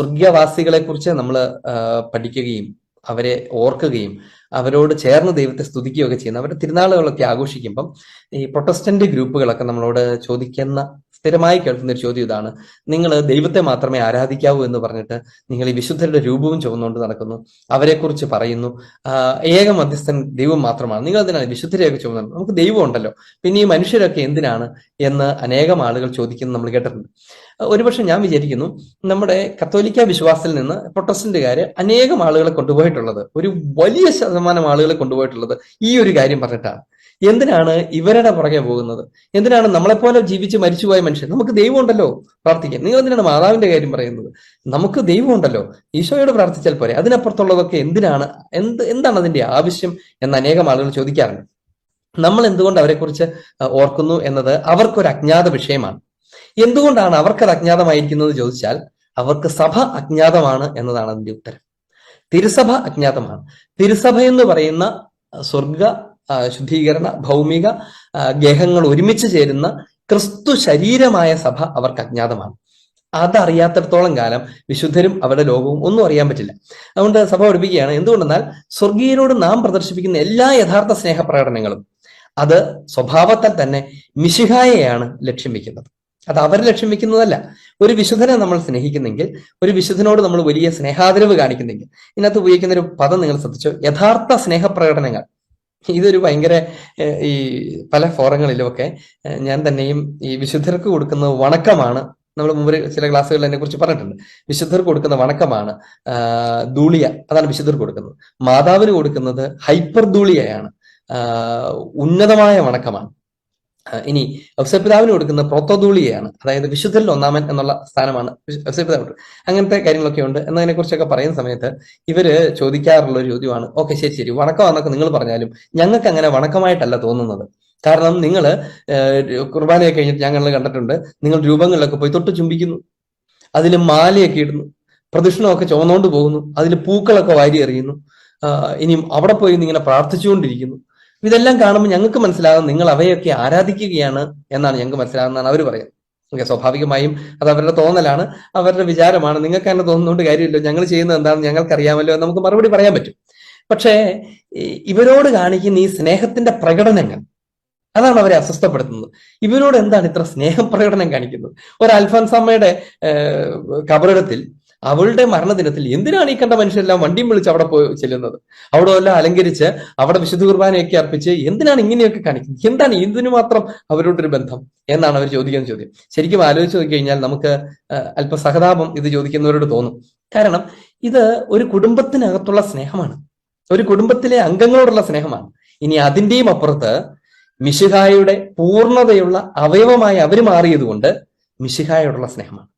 സ്വർഗീയവാസികളെ കുറിച്ച് നമ്മൾ പഠിക്കുകയും അവരെ ഓർക്കുകയും അവരോട് ചേർന്ന് ദൈവത്തെ സ്തുതിക്കുകയൊക്കെ ചെയ്യുന്ന അവരുടെ തിരുനാളുകളൊക്കെ ആഘോഷിക്കുമ്പം ഈ പ്രൊട്ടസ്റ്റന്റ് ഗ്രൂപ്പുകളൊക്കെ നമ്മളോട് ചോദിക്കുന്ന സ്ഥിരമായി കേൾക്കുന്ന ഒരു ചോദ്യം ഇതാണ്. നിങ്ങൾ ദൈവത്തെ മാത്രമേ ആരാധിക്കാവൂ എന്ന് പറഞ്ഞിട്ട് നിങ്ങൾ ഈ വിശുദ്ധരുടെ രൂപവും ചുവന്നുകൊണ്ട് നടക്കുന്നു. അവരെക്കുറിച്ച് പറയുന്നു. ഏക മധ്യസ്ഥൻ ദൈവം മാത്രമാണ്. നിങ്ങൾ എന്തിനാണ് വിശുദ്ധരെയൊക്കെ ചുവന്നു നമുക്ക് ദൈവം ഉണ്ടല്ലോ. പിന്നെ ഈ മനുഷ്യരൊക്കെ എന്തിനാണ് എന്ന് അനേകം ആളുകൾ ചോദിക്കുന്നത് നമ്മൾ കേട്ടിട്ടുണ്ട്. ഒരുപക്ഷെ ഞാൻ വിചാരിക്കുന്നു നമ്മുടെ കത്തോലിക്ക വിശ്വാസത്തിൽ നിന്ന് പ്രൊട്ടസ്റ്റന്റുകാര് അനേകം ആളുകളെ കൊണ്ടുപോയിട്ടുള്ളത് ഒരു വലിയ ശതമാനം ആളുകളെ കൊണ്ടുപോയിട്ടുള്ളത് ഈ ഒരു കാര്യം പറഞ്ഞിട്ടാണ്. എന്തിനാണ് ഇവരുടെ പുറകെ പോകുന്നത്? എന്തിനാണ് നമ്മളെപ്പോലെ ജീവിച്ച് മരിച്ചുപോയ മനുഷ്യൻ? നമുക്ക് ദൈവം ഉണ്ടല്ലോ പ്രാർത്ഥിക്കാൻ. നിങ്ങൾ എന്തിനാണ് മാതാവിന്റെ കാര്യം പറയുന്നത്? നമുക്ക് ദൈവം ഉണ്ടല്ലോ ഈശോയോട് പ്രാർത്ഥിച്ചാൽ പോരെ. അതിനപ്പുറത്തുള്ളതൊക്കെ എന്തിനാണ് എന്ത് എന്താണ് അതിന്റെ ആവശ്യം എന്ന് അനേകം ആളുകൾ ചോദിക്കാറുണ്ട്. നമ്മൾ എന്തുകൊണ്ട് അവരെക്കുറിച്ച് ഓർക്കുന്നു എന്നത് അവർക്കൊരു അജ്ഞാത വിഷയമാണ്. എന്തുകൊണ്ടാണ് അവർക്കത് അജ്ഞാതമായിരിക്കുന്നത് ചോദിച്ചാൽ അവർക്ക് സഭ അജ്ഞാതമാണ് എന്നതാണ് അതിന്റെ ഉത്തരം. തിരുസഭ അജ്ഞാതമാണ്. തിരുസഭ എന്ന് പറയുന്ന സ്വർഗ ശുദ്ധീകരണ ഭൗമിക ഗേഹങ്ങൾ ഒരുമിച്ച് ചേരുന്ന ക്രിസ്തു ശരീരമായ സഭ അവർക്ക് അജ്ഞാതമാണ്. അതറിയാത്തടത്തോളം കാലം വിശുദ്ധരും അവരുടെ ലോകവും ഒന്നും അറിയാൻ പറ്റില്ല. അതുകൊണ്ട് സഭ പഠിപ്പിക്കുകയാണ് എന്തുകൊണ്ടെന്നാൽ സ്വർഗീയരോട് നാം പ്രദർശിപ്പിക്കുന്ന എല്ലാ യഥാർത്ഥ സ്നേഹപ്രകടനങ്ങളും അത് സ്വഭാവത്താൽ തന്നെ മിശിഹായെയാണ് ലക്ഷ്യം വെക്കുന്നത്. അത് അവർ ലക്ഷ്യം വെക്കുന്നതല്ല. ഒരു വിശുദ്ധനെ നമ്മൾ സ്നേഹിക്കുന്നെങ്കിൽ ഒരു വിശുദ്ധനോട് നമ്മൾ വലിയ സ്നേഹാദരവ് കാണിക്കുന്നെങ്കിൽ ഇതിനകത്ത് ഉപയോഗിക്കുന്ന ഒരു പദം നിങ്ങൾ ശ്രദ്ധിച്ചോ? യഥാർത്ഥ സ്നേഹപ്രകടനങ്ങൾ. ഇതൊരു ഭയങ്കര ഈ പല ഫോറങ്ങളിലുമൊക്കെ ഞാൻ തന്നെയും ഈ വിശുദ്ധർക്ക് കൊടുക്കുന്ന വണക്കമാണ് നമ്മൾ മുമ്പ് ചില ക്ലാസ്സുകളിൽ എന്നെ കുറിച്ച് പറഞ്ഞിട്ടുണ്ട്. വിശുദ്ധർക്ക് കൊടുക്കുന്ന വണക്കമാണ് ധൂളിയ അതാണ് വിശുദ്ധർ കൊടുക്കുന്നത്. മാതാവിന് കൊടുക്കുന്നത് ഹൈപ്പർ ധൂളിയയാണ് ഉന്നതമായ വണക്കമാണ്. ഇനി ഔസപിതാവിന് കൊടുക്കുന്ന പ്രോത്തോധൂളിയാണ് അതായത് വിശുദ്ധരിൽ ഒന്നാമൻ എന്നുള്ള സ്ഥാനമാണ് ഔസപിതാവ്. അങ്ങനത്തെ കാര്യങ്ങളൊക്കെ ഉണ്ട്. എന്നതിനെ കുറിച്ചൊക്കെ പറയുന്ന സമയത്ത് ഇവർ ചോദിക്കാറുള്ള ഒരു ചോദ്യമാണ്. ഓക്കെ ശരി ശരി. വണക്കമാണെന്നൊക്കെ നിങ്ങൾ പറഞ്ഞാലും ഞങ്ങൾക്ക് അങ്ങനെ വണക്കമായിട്ടല്ല തോന്നുന്നത്. കാരണം നിങ്ങൾ കുർബാനയൊക്കെ കഴിഞ്ഞിട്ട് ഞങ്ങൾ കണ്ടിട്ടുണ്ട്. നിങ്ങൾ രൂപങ്ങളിലൊക്കെ പോയി തൊട്ട് ചുംബിക്കുന്നു. അതിൽ മാലയൊക്കെ ഇടുന്നു. പ്രദക്ഷിണമൊക്കെ ചുവന്നുകൊണ്ട് പോകുന്നു. അതിൽ പൂക്കളൊക്കെ വാരി എറിയുന്നു. ഇനിയും അവിടെ പോയി ഇങ്ങനെ പ്രാർത്ഥിച്ചുകൊണ്ടിരിക്കുന്നു. ഇതെല്ലാം കാണുമ്പോൾ ഞങ്ങൾക്ക് മനസ്സിലാകും നിങ്ങൾ അവയൊക്കെ ആരാധിക്കുകയാണ് എന്നാണ് ഞങ്ങൾക്ക് മനസ്സിലാകുന്നതാണ് അവർ പറയുന്നത്. ഓക്കെ സ്വാഭാവികമായും അത് അവരുടെ തോന്നലാണ് അവരുടെ വിചാരമാണ്. നിങ്ങൾക്ക് തന്നെ തോന്നുന്നുണ്ട് കാര്യമില്ല. ഞങ്ങൾ ചെയ്യുന്നത് എന്താണെന്ന് ഞങ്ങൾക്കറിയാമല്ലോ എന്ന് നമുക്ക് മറുപടി പറയാൻ പറ്റും. പക്ഷേ ഇവരോട് കാണിക്കുന്ന ഈ സ്നേഹത്തിന്റെ പ്രകടനങ്ങൾ അതാണ് അവരെ അസ്വസ്ഥപ്പെടുത്തുന്നത്. ഇവരോട് എന്താണ് ഇത്ര സ്നേഹം പ്രകടനം കാണിക്കുന്നത്? ഒരു അൽഫാൻസാമ്മയുടെ കബറിടത്തിൽ അവളുടെ മരണദിനത്തിൽ എന്തിനാണ് ഈ കണ്ട മനുഷ്യരെല്ലാം വണ്ടിയും വിളിച്ച് അവിടെ പോയി ചെല്ലുന്നത്? അവിടെ എല്ലാം അലങ്കരിച്ച് അവിടെ വിശുദ്ധ കുർബാനയൊക്കെ അർപ്പിച്ച് എന്തിനാണ് ഇങ്ങനെയൊക്കെ കാണിക്കുന്നത്? എന്താണ് ഇതിനു മാത്രം അവരോടൊരു ബന്ധം? എന്നാണ് അവർ ചോദിക്കുന്ന ചോദ്യം. ശരിക്കും ആലോചിച്ച് നോക്കി കഴിഞ്ഞാൽ നമുക്ക് അല്പ സഹതാപം ഇത് ചോദിക്കുന്നവരോട് തോന്നും. കാരണം ഇത് ഒരു കുടുംബത്തിനകത്തുള്ള സ്നേഹമാണ്. ഒരു കുടുംബത്തിലെ അംഗങ്ങളോടുള്ള സ്നേഹമാണ്. ഇനി അതിന്റെയും അപ്പുറത്ത് മിശിഹായുടെ പൂർണതയുള്ള അവയവമായി അവർ മാറിയതുകൊണ്ട് മിശിഹായോടുള്ള സ്നേഹമാണ്.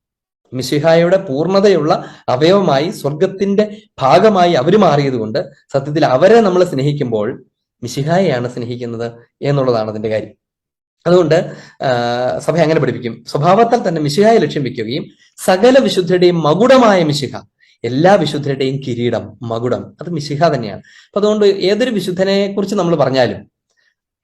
മിശിഹായുടെ പൂർണതയുള്ള അവയവമായി സ്വർഗത്തിന്റെ ഭാഗമായി അവർ മാറിയതുകൊണ്ട് സത്യത്തിൽ അവരെ നമ്മൾ സ്നേഹിക്കുമ്പോൾ മിശിഹായെയാണ് സ്നേഹിക്കുന്നത് എന്നുള്ളതാണ് അതിന്റെ കാര്യം. അതുകൊണ്ട് സഭ അങ്ങനെ പഠിപ്പിക്കും? സ്വഭാവത്താൽ തന്നെ മിശിഹായ ലക്ഷ്യം വെക്കുകയും സകല വിശുദ്ധരുടെയും മകുടമായ മിശിഹ എല്ലാ വിശുദ്ധരുടെയും കിരീടം മകുടം. അത് മിശിഹ തന്നെയാണ്. അപ്പൊ അതുകൊണ്ട് ഏതൊരു വിശുദ്ധനെ കുറിച്ച് നമ്മൾ പറഞ്ഞാലും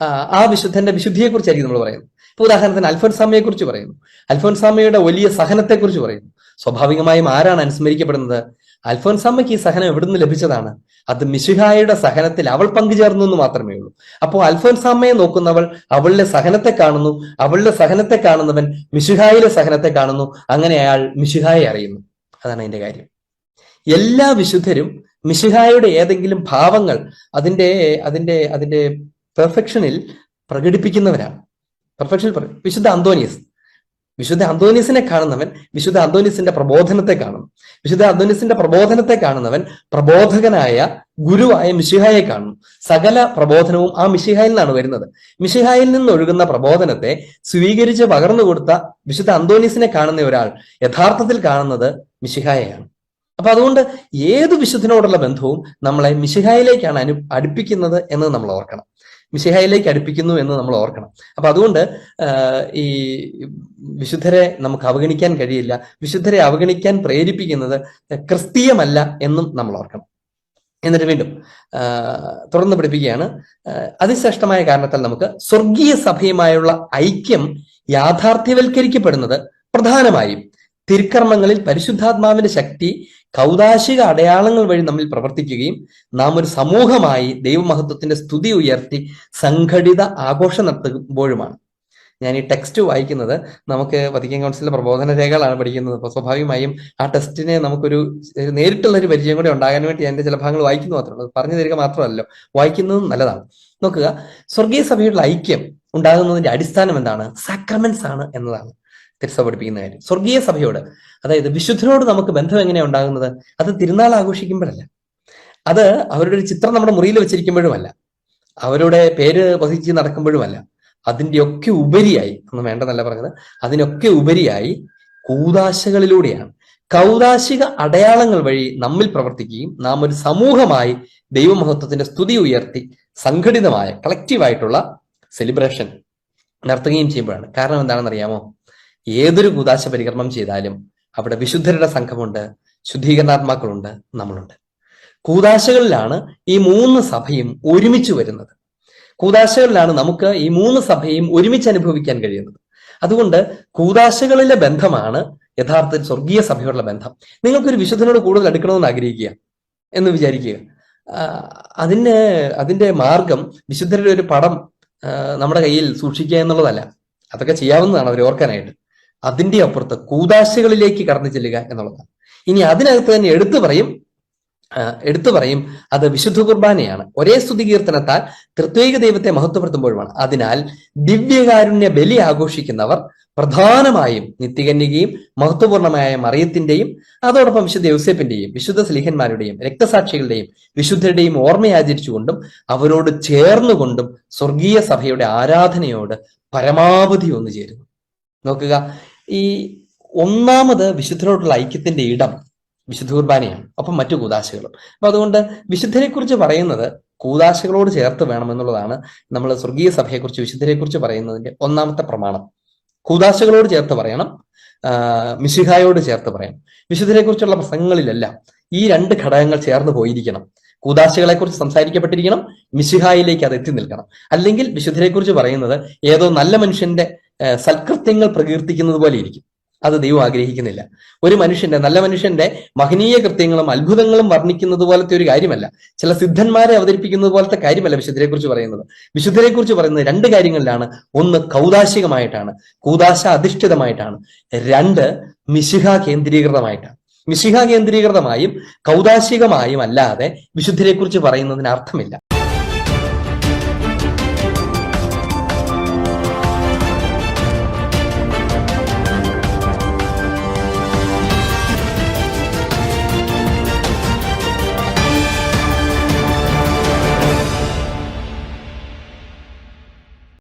ആ വിശുദ്ധന്റെ വിശുദ്ധിയെക്കുറിച്ചായിരിക്കും നമ്മൾ പറയുന്നത്. ഇപ്പൊ ഉദാഹരണത്തിന് അൽഫോൻസാമയെ കുറിച്ച് പറയുന്നു. അൽഫോൻസാമയുടെ വലിയ സഹനത്തെക്കുറിച്ച് പറയുന്നു. സ്വാഭാവികമായും ആരാണ് അനുസ്മരിക്കപ്പെടുന്നത്? അൽഫോൻസാമയ്ക്ക് ഈ സഹനം എവിടുന്ന് ലഭിച്ചതാണ്? അത് മിശിഹായുടെ സഹനത്തിൽ അവൾ പങ്കുചേർന്നു എന്ന് മാത്രമേ ഉള്ളൂ. അപ്പോൾ അൽഫോൻസാമയെ നോക്കുന്നവൾ അവളുടെ സഹനത്തെ കാണുന്നു. അവളുടെ സഹനത്തെ കാണുന്നവൻ മിശുഹായിലെ സഹനത്തെ കാണുന്നു. അങ്ങനെ അയാൾ മിശുഹായെ അറിയുന്നു. അതാണ് അതിന്റെ കാര്യം. എല്ലാ വിശുദ്ധരും മിശിഹായുടെ ഏതെങ്കിലും ഭാവങ്ങൾ അതിന്റെ അതിന്റെ അതിന്റെ പെർഫെക്ഷനിൽ പ്രകടിപ്പിക്കുന്നവരാണ്. പെർഫെക്ഷൻ പറയും വിശുദ്ധ അന്തോനിയസ്. വിശുദ്ധ അന്തോനിയസിനെ കാണുന്നവൻ വിശുദ്ധ അന്തോനിയസിന്റെ പ്രബോധനത്തെ കാണും. വിശുദ്ധ അന്തോനിയസിന്റെ പ്രബോധനത്തെ കാണുന്നവൻ പ്രബോധകനായ ഗുരുവായ മിഷിഹായെ കാണുന്നു സകല പ്രബോധനവും ആ മിഷിഹായിൽ നിന്നാണ് വരുന്നത്. മിഷിഹായിൽ നിന്ന് ഒഴുകുന്ന പ്രബോധനത്തെ സ്വീകരിച്ച് പകർന്നു കൊടുത്ത വിശുദ്ധ അന്തോനിയസിനെ കാണുന്ന ഒരാൾ യഥാർത്ഥത്തിൽ കാണുന്നത് മിഷിഹായെയാണ് അപ്പൊ അതുകൊണ്ട് ഏത് വിശുദ്ധനോടുള്ള ബന്ധവും നമ്മളെ മിഷിഹായിലേക്കാണ് അനു അടുപ്പിക്കുന്നത് എന്ന് നമ്മൾ ഓർക്കണം. മിശിഹായിലേക്ക് അടുപ്പിക്കുന്നു എന്ന് നമ്മൾ ഓർക്കണം. അപ്പൊ അതുകൊണ്ട് ഈ വിശുദ്ധരെ നമുക്ക് അവഗണിക്കാൻ കഴിയില്ല. വിശുദ്ധരെ അവഗണിക്കാൻ പ്രേരിപ്പിക്കുന്നത് ക്രിസ്തീയമല്ല എന്നും നമ്മൾ ഓർക്കണം. എന്നിട്ട് വീണ്ടും തുടർന്ന് പഠിപ്പിക്കുകയാണ്. അതിശ്രേഷ്ഠമായ കാരണത്താൽ നമുക്ക് സ്വർഗീയ സഭയുമായുള്ള ഐക്യം യാഥാർത്ഥ്യവൽക്കരിക്കപ്പെടുന്നത് പ്രധാനമായും തിരുക്കർമ്മങ്ങളിൽ പരിശുദ്ധാത്മാവിന്റെ ശക്തി കൗതാശിക അടയാളങ്ങൾ വഴി നമ്മിൽ പ്രവർത്തിക്കുകയും നാം ഒരു സമൂഹമായി ദൈവമഹത്വത്തിന്റെ സ്തുതി ഉയർത്തി സംഘടിത ആഘോഷം നടത്തുമ്പോഴുമാണ്. ഞാൻ ഈ ടെക്സ്റ്റ് വായിക്കുന്നത് നമുക്ക് വത്തിക്കാൻ കൗൺസിലിന്റെ പ്രബോധന രേഖകളാണ് പഠിക്കുന്നത്. അപ്പോൾ സ്വാഭാവികമായും ആ ടെസ്റ്റിനെ നമുക്കൊരു നേരിട്ടുള്ള ഒരു പരിചയം കൂടി ഉണ്ടാകാൻ വേണ്ടി അതിന്റെ ചില ഭാഗങ്ങൾ വായിക്കുന്നു മാത്രമേ പറഞ്ഞു തരിക മാത്രമല്ലോ വായിക്കുന്നതും നല്ലതാണ്. നോക്കുക സ്വർഗീയ സഭയുടെ ഐക്യം ഉണ്ടാകുന്നതിന്റെ അടിസ്ഥാനം എന്താണ്? സാക്രമെന്റ്സ് ആണ് എന്നതാണ്. തിരുസഭ പഠിപ്പിക്കുന്ന കാര്യം. സ്വർഗീയ സഭയോട് അതായത് വിശുദ്ധനോട് നമുക്ക് ബന്ധം എങ്ങനെയാണ് ഉണ്ടാകുന്നത്? അത് തിരുനാൾ ആഘോഷിക്കുമ്പോഴല്ല. അത് അവരുടെ ഒരു ചിത്രം നമ്മുടെ മുറിയിൽ വെച്ചിരിക്കുമ്പോഴുമല്ല. അവരുടെ പേര് വഹിച്ച് നടക്കുമ്പോഴുമല്ല. അതിന്റെയൊക്കെ ഉപരിയായി ഒന്നും വേണ്ടെന്നല്ല പറഞ്ഞത് അതിനൊക്കെ ഉപരിയായി കൂതാശകളിലൂടെയാണ് കൗതാശിക അടയാളങ്ങൾ വഴി നമ്മിൽ പ്രവർത്തിക്കുകയും നാം ഒരു സമൂഹമായി ദൈവമഹത്വത്തിന്റെ സ്തുതി ഉയർത്തി സംഘടിതമായ കളക്റ്റീവായിട്ടുള്ള സെലിബ്രേഷൻ നടത്തുകയും ചെയ്യുമ്പോഴാണ്. കാരണം എന്താണെന്ന് അറിയാമോ ഏതൊരു കൂതാശ പരികർമ്മം ചെയ്താലും അവിടെ വിശുദ്ധരുടെ സംഘമുണ്ട് ശുദ്ധീകരണാത്മാക്കളുണ്ട് നമ്മളുണ്ട്. കൂതാശകളിലാണ് ഈ മൂന്ന് സഭയും ഒരുമിച്ച് വരുന്നത്. കൂതാശകളിലാണ് നമുക്ക് ഈ മൂന്ന് സഭയും ഒരുമിച്ച് അനുഭവിക്കാൻ കഴിയുന്നത്. അതുകൊണ്ട് കൂതാശകളിലെ ബന്ധമാണ് യഥാർത്ഥത്തിൽ സ്വർഗീയ സഭയോടുള്ള ബന്ധം. നിങ്ങൾക്കൊരു വിശുദ്ധനോട് കൂടുതൽ അടുക്കണമെന്ന് ആഗ്രഹിക്കുക എന്ന് വിചാരിക്കുക. അതിന് അതിന്റെ മാർഗം വിശുദ്ധരുടെ ഒരു പടം നമ്മുടെ കയ്യിൽ സൂക്ഷിക്കുക എന്നുള്ളതല്ല. അതൊക്കെ ചെയ്യാവുന്നതാണ് അവർ ഓർക്കാനായിട്ട്. അതിന്റെ അപ്പുറത്ത് കൂതാശകളിലേക്ക് കടന്നു ചെല്ലുക എന്നുള്ളതാണ്. ഇനി അതിനകത്ത് തന്നെ എടുത്തു പറയും എടുത്തു പറയും അത് വിശുദ്ധ കുർബാനയാണ്. ഒരേ സ്തുതി കീർത്തനത്താൽ തൃത്വേക ദൈവത്തെ മഹത്വപ്പെടുത്തുമ്പോഴുമാണ്. അതിനാൽ ദിവ്യകാരുണ്യ ബലി ആഘോഷിക്കുന്നവർ പ്രധാനമായും നിത്യകന്യകയും മഹത്വപൂർണമായ മറിയത്തിന്റെയും അതോടൊപ്പം വിശുദ്ധ യൗസേപ്പിന്റെയും വിശുദ്ധ സ്ലിഹന്മാരുടെയും രക്തസാക്ഷികളുടെയും വിശുദ്ധരുടെയും ഓർമ്മയാചരിച്ചുകൊണ്ടും അവരോട് ചേർന്നുകൊണ്ടും സ്വർഗീയ സഭയുടെ ആരാധനയോട് പരമാവധി ഒന്നു ചേരുന്നു നോക്കുക ഈ ഒന്നാമത് വിശുദ്ധരോടുള്ള ഐക്യത്തിന്റെ ഇടം വിശുദ്ധ കുർബാനയാണ് അപ്പം മറ്റു കൂതാശകളും അപ്പൊ അതുകൊണ്ട് വിശുദ്ധരെ കുറിച്ച് പറയുന്നത് കൂതാശകളോട് ചേർത്ത് വേണമെന്നുള്ളതാണ് നമ്മൾ സ്വർഗീയ സഭയെക്കുറിച്ച് വിശുദ്ധരെ കുറിച്ച് പറയുന്നതിന്റെ ഒന്നാമത്തെ പ്രമാണം. കൂതാശകളോട് ചേർത്ത് പറയണം മിശിഹായോട് ചേർത്ത് പറയണം. വിശുദ്ധരെ കുറിച്ചുള്ള പ്രസംഗങ്ങളിലെല്ലാം ഈ രണ്ട് ഘടകങ്ങൾ ചേർന്ന് പോയിരിക്കണം. കൂതാശകളെ കുറിച്ച് സംസാരിക്കപ്പെട്ടിരിക്കണം മിശിഹായിലേക്ക് അത് എത്തി നിൽക്കണം. അല്ലെങ്കിൽ വിശുദ്ധരെ കുറിച്ച് പറയുന്നത് ഏതോ നല്ല മനുഷ്യന്റെ സൽകൃത്യങ്ങൾ പ്രകീർത്തിക്കുന്നത് പോലെ ഇരിക്കും. അത് ദൈവം ആഗ്രഹിക്കുന്നില്ല. ഒരു മനുഷ്യന്റെ നല്ല മനുഷ്യന്റെ മഹനീയ കൃത്യങ്ങളും അത്ഭുതങ്ങളും വർണിക്കുന്നത് പോലത്തെ ഒരു കാര്യമല്ല. ചില സിദ്ധന്മാരെ അവതരിപ്പിക്കുന്നത് പോലത്തെ കാര്യമല്ല വിശുദ്ധരെ കുറിച്ച് പറയുന്നത്. വിശുദ്ധരെ കുറിച്ച് പറയുന്നത് രണ്ട് കാര്യങ്ങളിലാണ്. ഒന്ന് കൗതാശികമായിട്ടാണ് കൂതാശ അധിഷ്ഠിതമായിട്ടാണ് രണ്ട് മിശിഹ കേന്ദ്രീകൃതമായിട്ടാണ്. മിശിഹ കേന്ദ്രീകൃതമായും കൗതാശികമായും അല്ലാതെ വിശുദ്ധരെ കുറിച്ച് പറയുന്നതിന് അർത്ഥമില്ല.